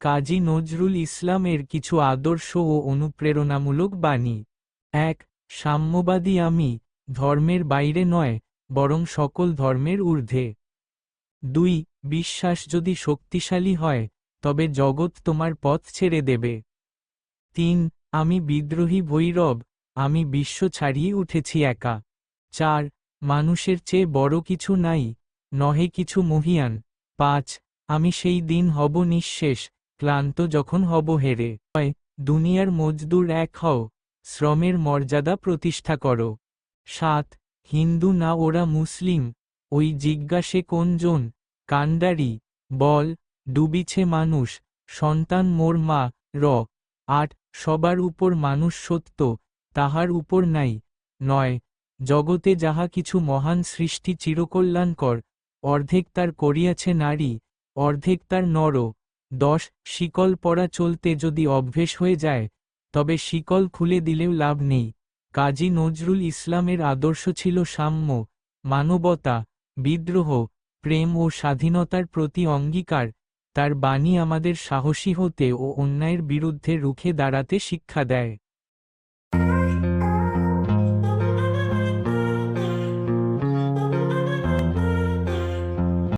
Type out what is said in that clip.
কাজী নজরুল ইসলামের কিছু আদর্শ ও অনুপ্রেরণামূলক বাণী। এক, সাম্যবাদী আমি, ধর্মের বাইরে নয়, বরং সকল ধর্মের ঊর্ধ্বে। দুই, বিশ্বাস যদি শক্তিশালী হয়, তবে জগৎ তোমার পথ ছেড়ে দেবে। তিন, আমি বিদ্রোহী ভৈরব, আমি বিশ্ব ছাড়িয়ে উঠেছি একা। চার, মানুষের চেয়ে বড় কিছু নাই, নহে কিছু মহিয়ান। পাঁচ, আমি সেই দিন হব নিঃশেষ ক্লান্ত যখন হব হেরে হয়, দুনিয়ার মজদুর এক হও, শ্রমের মর্যাদা প্রতিষ্ঠা করো। সাত, হিন্দু না ওরা মুসলিম, ওই জিজ্ঞাসে কোনজন কান্ডারি বল, ডুবিছে মানুষ, সন্তান মোর মা, র। আট, সবার উপর মানুষ সত্য, তাহার উপর নাই। নয়, জগতে যাহা কিছু মহান সৃষ্টি চিরকল্যাণকর, অর্ধেক তার করিয়াছে নারী, অর্ধেক তার নর। দশ, শিকল পরা চলতে যদি অভ্যেস হয়ে যায়, তবে শিকল খুলে দিলেও লাভ নেই। কাজী নজরুল ইসলামের আদর্শ ছিল সাম্য, মানবতা, বিদ্রোহ, প্রেম ও স্বাধীনতার প্রতি অঙ্গীকার। তার বাণী আমাদের সাহসী হতে ও অন্যায়ের বিরুদ্ধে রুখে দাঁড়াতে শিক্ষা দেয়।